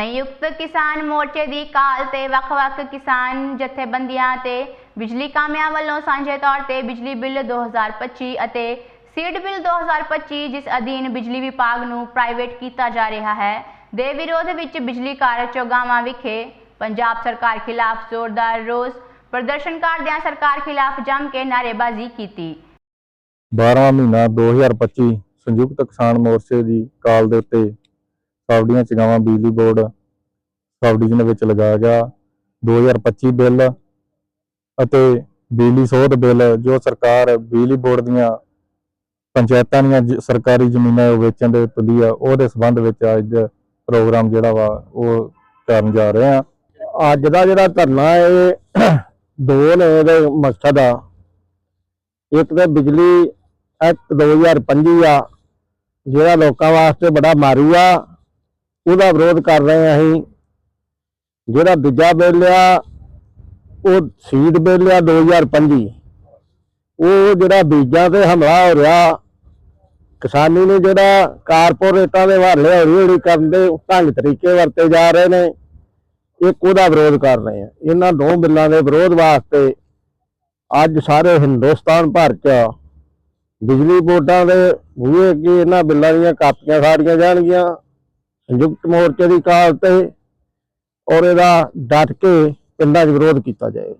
ਸੰਯੁਕਤ ਕਿਸਾਨ ਮੋਰਚੇ ਦੀ ਕਾਲ ਤੇ ਵੱਖ-ਵੱਖ ਕਿਸਾਨ ਜਥੇਬੰਦੀਆਂ ਤੇ ਬਿਜਲੀ ਕਾਮਿਆਂ ਵੱਲੋਂ ਸਾਂਝੇ ਤੌਰ ਤੇ ਬਿਜਲੀ ਬਿੱਲ 2025 ਅਤੇ ਸੀਡ ਬਿੱਲ 2025 ਜਿਸ ਅਧੀਨ ਬਿਜਲੀ ਵਿਭਾਗ ਨੂੰ ਪ੍ਰਾਈਵੇਟ ਕੀਤਾ ਜਾ ਰਿਹਾ ਹੈ, ਦੇ ਵਿਰੋਧ ਵਿੱਚ ਬਿਜਲੀ ਘਰ ਚੌਗਾਵਾਂ ਵਿਖੇ ਪੰਜਾਬ ਸਰਕਾਰ ਖਿਲਾਫ ਜ਼ੋਰਦਾਰ ਰੋਸ ਪ੍ਰਦਰਸ਼ਨ ਕਰਦਿਆਂ ਸਰਕਾਰ ਖਿਲਾਫ ਜੰਮ ਕੇ ਨਾਅਰੇਬਾਜ਼ੀ ਕੀਤੀ। 12ਵਾਂ ਮਹੀਨਾ 2025 ਸੰਯੁਕਤ ਕਿਸਾਨ ਮੋਰਚੇ ਦੀ ਕਾਲ ਦੇ ਉੱਤੇ ਸਾਵਡੀਆਂ ਚਗਾਵਾਂ ਬਿਜਲੀ ਬੋਰਡ ਸਬ ਡਿਵੀਜ਼ਨ ਵਿੱਚ ਲਗਾਇਆ ਗਿਆ 2025 ਬਿੱਲ ਅਤੇ ਬਿਜਲੀ ਸੋਧ ਬਿੱਲ, ਜੋ ਸਰਕਾਰ ਬਿਜਲੀ ਬੋਰਡ ਦੀਆਂ ਪੰਚਾਇਤਾਂ ਦੀਆਂ ਸਰਕਾਰੀ ਜ਼ਮੀਨਾਂ ਉਹ ਵੇਚਣ ਦੇ ਤੁਲੀ ਆ, ਉਹਦੇ ਸੰਬੰਧ ਵਿੱਚ ਅੱਜ ਪ੍ਰੋਗਰਾਮ ਜਿਹੜਾ ਵਾ, ਉਹ ਕਰਨ ਜਾ ਰਹੇ ਆ ਅੱਜ ਦਾ ਜਿਹੜਾ ਧਰਨਾ ਇਹ ਦੋ ਨੇ ਇਹਦੇ ਮਕਸਦ ਆ। ਇੱਕ ਤਾਂ ਬਿਜਲੀ ਐਕਟ 2025 ਆ, ਜਿਹੜਾ ਲੋਕਾਂ ਵਾਸਤੇ ਬੜਾ ਮਾਰੂ ਆ ਉਹਦਾ ਵਿਰੋਧ ਕਰ ਰਹੇ ਆ ਅਸੀਂ। ਜਿਹੜਾ ਦੂਜਾ ਬਿੱਲ ਆ, ਉਹ ਸੀਟ ਬਿੱਲ ਆ 2025 ਉਹ ਜਿਹੜਾ ਬੀਜਾਂ ਤੇ ਹਮਲਾ ਹੋ ਰਿਹਾ, ਕਿਸਾਨੀ ਨੂੰ ਜਿਹੜਾ ਕਾਰਪੋਰੇਟਾਂ ਦੇ ਹਵਾਲੇ ਹੌਲੀ ਹੌਲੀ ਕਰਨ ਦੇ ਢੰਗ ਤਰੀਕੇ ਵਰਤੇ ਜਾ ਰਹੇ ਨੇ ਇੱਕ ਉਹਦਾ ਵਿਰੋਧ ਕਰ ਰਹੇ ਆ ਇਹਨਾਂ ਦੋ ਬਿੱਲਾਂ ਦੇ ਵਿਰੋਧ ਵਾਸਤੇ ਅੱਜ ਸਾਰੇ ਹਿੰਦੁਸਤਾਨ ਭਰ ਚ ਬਿਜਲੀ ਬੋਰਡਾਂ ਦੇ ਬੂਹੇ ਅੱਗੇ ਇਹਨਾਂ ਬਿੱਲਾਂ ਦੀਆਂ ਕਾਪੀਆਂ ਸਾੜੀਆਂ ਜਾਣਗੀਆਂ। ਸੰਯੁਕਤ ਮੋਰਚੇ ਦੀ ਕਾਲ ਤੇ ਔਰ ਇਹਦਾ ਡਟ ਕੇ ਪਿੰਡਾਂ 'ਚ ਵਿਰੋਧ ਕੀਤਾ ਜਾਏ।